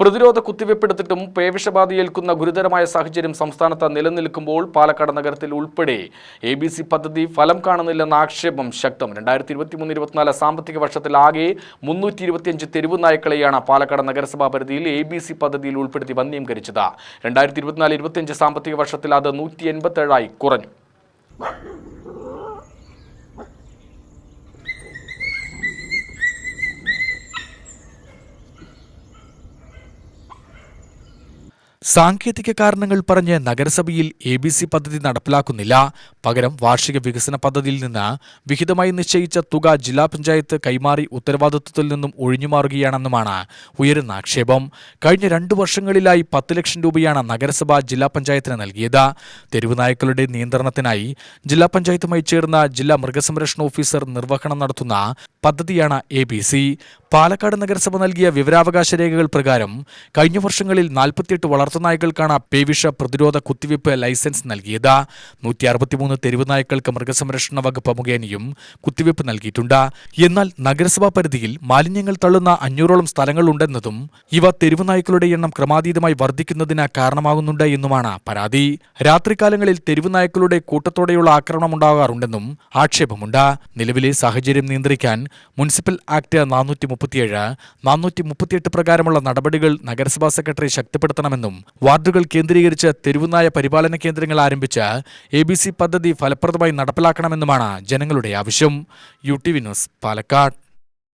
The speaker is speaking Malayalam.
പ്രതിരോധ കുത്തിവയ്പ്പെടുത്തിട്ടും പേവിഷബാധയേൽക്കുന്ന ഗുരുതരമായ സാഹചര്യം സംസ്ഥാനത്ത് നിലനിൽക്കുമ്പോൾ പാലക്കാട് നഗരത്തിൽ ഉൾപ്പെടെ എ ബി സി പദ്ധതി ഫലം കാണുന്നില്ലെന്ന ആക്ഷേപം ശക്തം. രണ്ടായിരത്തി ഇരുപത്തിമൂന്ന് ഇരുപത്തിനാല് സാമ്പത്തിക വർഷത്തിൽ ആകെ മുന്നൂറ്റി ഇരുപത്തിയഞ്ച് തെരുവ് നായ്ക്കളെയാണ് പാലക്കാട് നഗരസഭാ പരിധിയിൽ എ ബി സി പദ്ധതിയിൽ ഉൾപ്പെടുത്തി വന്യംകരിച്ചത് രണ്ടായിരത്തി ഇരുപത്തിനാല് ഇരുപത്തിയഞ്ച് സാമ്പത്തിക വർഷത്തിൽ അത് നൂറ്റി എൺപത്തേഴായി കുറഞ്ഞു. സാങ്കേതിക കാരണങ്ങൾ പറഞ്ഞ് നഗരസഭയിൽ എ ബി സി പദ്ധതി നടപ്പിലാക്കുന്നില്ല. പകരം വാർഷിക വികസന പദ്ധതിയിൽ നിന്ന് വിഹിതമായി നിശ്ചയിച്ച തുക ജില്ലാ പഞ്ചായത്ത് കൈമാറി ഉത്തരവാദിത്വത്തിൽ നിന്നും ഒഴിഞ്ഞുമാറുകയാണെന്നുമാണ് ഉയരുന്ന ആക്ഷേപം. കഴിഞ്ഞ രണ്ടു വർഷങ്ങളിലായി പത്ത് ലക്ഷം രൂപയാണ് നഗരസഭ ജില്ലാ പഞ്ചായത്തിന് നൽകിയത്. തെരുവ് നായ്ക്കളുടെ നിയന്ത്രണത്തിനായി ജില്ലാ പഞ്ചായത്തുമായി ചേർന്ന ജില്ലാ മൃഗസംരക്ഷണ ഓഫീസർ നിർവഹണം നടത്തുന്ന പദ്ധതിയാണ് എ ബി സി പാലക്കാട് നഗരസഭ നൽകിയ വിവരാവകാശ രേഖകൾ പ്രകാരം കഴിഞ്ഞ വർഷങ്ങളിൽ നാൽപ്പത്തിയെട്ട് വളർത്തുനായ്ക്കൾക്കാണ് പേവിഷ പ്രതിരോധ കുത്തിവയ്പ് ലൈസൻസ് നൽകിയത്. നൂറ്റി അറുപത്തിമൂന്ന് തെരുവ് നായ്ക്കൾക്ക് മൃഗസംരക്ഷണ വകുപ്പ് മുഖേനയും കുത്തിവയ്പ് നൽകിയിട്ടുണ്ട്. എന്നാൽ നഗരസഭാ പരിധിയിൽ മാലിന്യങ്ങൾ തള്ളുന്ന അഞ്ഞൂറോളം സ്ഥലങ്ങളുണ്ടെന്നതും ഇവ തെരുവ് നായ്ക്കളുടെ എണ്ണം ക്രമാതീതമായി വർദ്ധിക്കുന്നതിന് കാരണമാകുന്നുണ്ട് എന്നുമാണ് പരാതി. രാത്രികാലങ്ങളിൽ തെരുവ് നായ്ക്കളുടെ കൂട്ടത്തോടെയുള്ള ആക്രമണം ഉണ്ടാകാറുണ്ടെന്നും ആക്ഷേപമുണ്ട്. നിലവിലെ സാഹചര്യം നിയന്ത്രിക്കാൻ മുനിസിപ്പൽ ആക്ട് നാനൂറ്റി മുപ്പത്തിയേഴ് നാനൂറ്റി മുപ്പത്തിയെട്ട് പ്രകാരമുള്ള നടപടികൾ നഗരസഭാ സെക്രട്ടറി ശക്തിപ്പെടുത്തണമെന്നും വാർഡുകൾ കേന്ദ്രീകരിച്ച് തെരുവുനായ പരിപാലന കേന്ദ്രങ്ങൾ ആരംഭിച്ച് എ പദ്ധതി ഫലപ്രദമായി നടപ്പിലാക്കണമെന്നുമാണ് ജനങ്ങളുടെ ആവശ്യം. U T V news Palakkad.